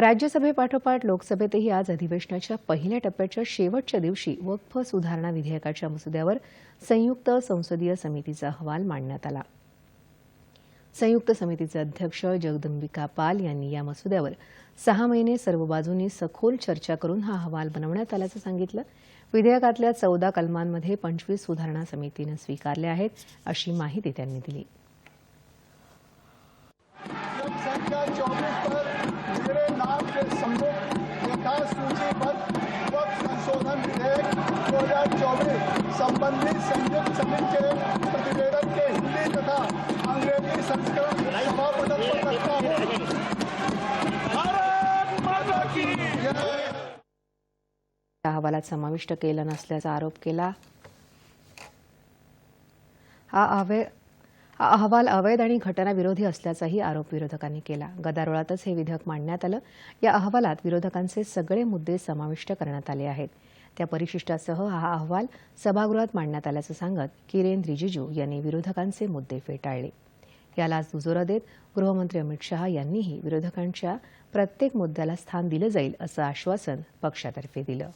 राज्यसभेपाठोपाठ लोकसभेतही आज अधिवेशनाच्या पहिल्या टप्प्याच्या शेवटच्या दिवशी वक्फ सुधारणा विधेयकाच्या मसुद्यावर संयुक्त संसदीय समितीचा अहवाल मांडण्यात आला. संयुक्त समितीचे अध्यक्ष जगदंबिका पाल यांनी या मसुद्यावर सहा महिने सर्व बाजूंनी सखोल चर्चा करून हा अहवाल बनवण्यात आल्याचं सांगितलं. विधेयकातल्या चौदा कलमांमध्ये पंचवीस सुधारणा समितीनं स्वीकारल्या आहेत अशी माहिती त्यांनी दिली. सम्मुख सूचीबद्ध संशोधन विधेयक दो हजार चौबीस संयुक्त समिति के प्रतिवेदन के हिंदी तथा अंग्रेजी संस्करण पर रखता या अहवालात समाविष्ट केलं नसल्याचा आरोप केला. हा अहवाल हा अहवाल अवैध आणि घटनाविरोधी असल्याचाही आरोप विरोधकांनी केला. गदारोळातच हे विधेयक मांडण्यात आलं. या अहवालात विरोधकांचे सगळे मुद्दे समाविष्ट करण्यात आले आहेत. त्या परिशिष्टासह हा अहवाल सभागृहात मांडण्यात आल्याचं सांगत किरेन रिजिजू यांनी विरोधकांचे मुद्दे फेटाळले. यालाच दुजोरा देत गृहमंत्री अमित शहा यांनीही विरोधकांच्या प्रत्येक मुद्द्याला स्थान दिलं जाईल असं आश्वासन पक्षातर्फे दिलं.